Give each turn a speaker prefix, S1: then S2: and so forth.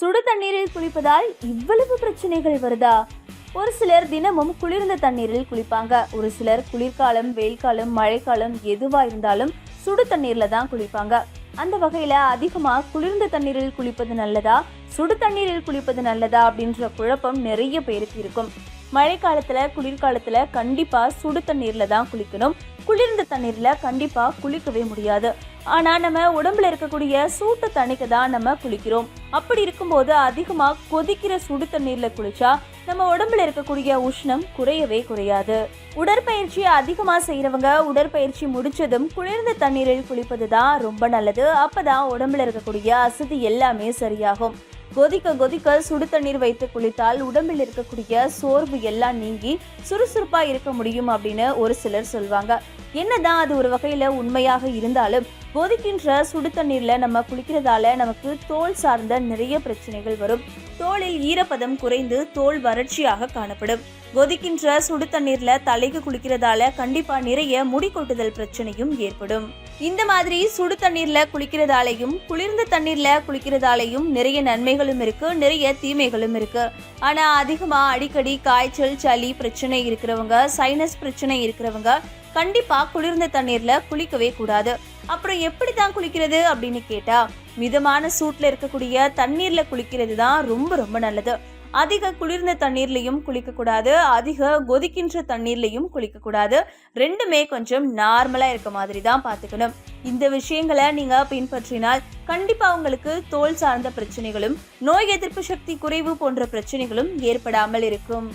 S1: சுடு தண்ணீரில் குளிப்பதால் இவ்வளவு பிரச்சனைகள் வருதா? ஒரு சிலர் தினமும் குளிர்ந்த தண்ணீரில் குளிப்பாங்க. ஒரு சிலர் குளிர்காலம் வெயில்காலம் மழைக்காலம் எதுவா இருந்தாலும் சுடு தண்ணீர்ல தான் குளிப்பாங்க. அந்த வகையில அதிகமா குளிர்ந்த தண்ணீரில் குளிப்பது நல்லதா? சுடு தண்ணீரில் குளிப்பது நல்லதா? அப்படின்ற குழப்பம் நிறைய பேருக்கு இருக்கும். மழைக்காலத்துல குளிர்காலத்துல கண்டிப்பா சுடு தண்ணீர்ல தான் குளிக்கணும். குளிர்ந்த தண்ணீர்ல கண்டிப்பா குளிக்கவே முடியாது. ஆனா நம்ம உடம்புல இருக்கக்கூடிய சூட்டை தணிக்க தான் நம்ம குளிக்கிறோம். அப்படி இருக்கும்போது அதிகமாக கொதிக்கிற சுடு தண்ணீரில் குளிச்சா நம்ம உடம்புல இருக்கக்கூடிய உஷ்ணம் குறையவே குறையாது. உடற்பயிற்சி அதிகமாக செய்கிறவங்க உடற்பயிற்சி முடிச்சதும் குளிர்ந்த தண்ணீரில் குளிப்பது தான் ரொம்ப நல்லது. அப்பதான் உடம்புல இருக்கக்கூடிய அசதி எல்லாமே சரியாகும். கொதிக்க கொதிக்க சுடு தண்ணீர் வைத்து குளித்தால் உடம்பில் இருக்கக்கூடிய சோர்வு எல்லாம் நீங்கி சுறுசுறுப்பாக இருக்க முடியும் அப்படின்னு ஒரு சிலர் சொல்வாங்க. என்னதான் அது ஒரு வகையில் உண்மையாக இருந்தாலும் கொதிக்கின்ற சுடு தண்ணீரில் நம்ம குளிக்கிறதால நமக்கு தோல் சார்ந்த நிறைய பிரச்சனைகள் வரும். தோலில் ஈரப்பதம் குறைந்து தோல் வறட்சியாக காணப்படும். கொதிக்கின்ற சுடு தண்ணீர்ல தலைக்கு குளிக்கிறதால கண்டிப்பா நிறைய முடி கொட்டுதல் பிரச்சனையும் ஏற்படும். இந்த மாதிரி சுடு தண்ணீர்ல குளிக்கிறதாலையும் குளிர்ந்த தண்ணீர்ல குளிக்கிறதாலையும் நிறைய நன்மைகளும் இருக்கு நிறைய தீமைகளும் இருக்கு. ஆனா அதிகமா அடிக்கடி காய்ச்சல் சளி பிரச்சனை இருக்கிறவங்க சைனஸ் பிரச்சனை இருக்கிறவங்க கண்டிப்பா குளிர்ந்த தண்ணீர்ல குளிக்கவே கூடாது. அப்புறம் எப்படி தான் குளிக்கிறது அப்படின்னு கேட்டா மிதமான சூட்ல இருக்கக்கூடிய தண்ணீர்ல குளிக்கிறது தான் ரொம்ப ரொம்ப நல்லது. அதிக குளிர்ந்த தண்ணீர்லையும் குளிக்கக்கூடாது அதிக கொதிக்கின்ற தண்ணீர்லையும் குளிக்கக்கூடாது ரெண்டுமே கொஞ்சம் நார்மலாக இருக்க மாதிரி தான் பார்த்துக்கணும். இந்த விஷயங்களை நீங்கள் பின்பற்றினால் கண்டிப்பாக உங்களுக்கு தோல் சார்ந்த பிரச்சனைகளும் நோய் எதிர்ப்பு சக்தி குறைவு போன்ற பிரச்சனைகளும் ஏற்படாமல் இருக்கும்.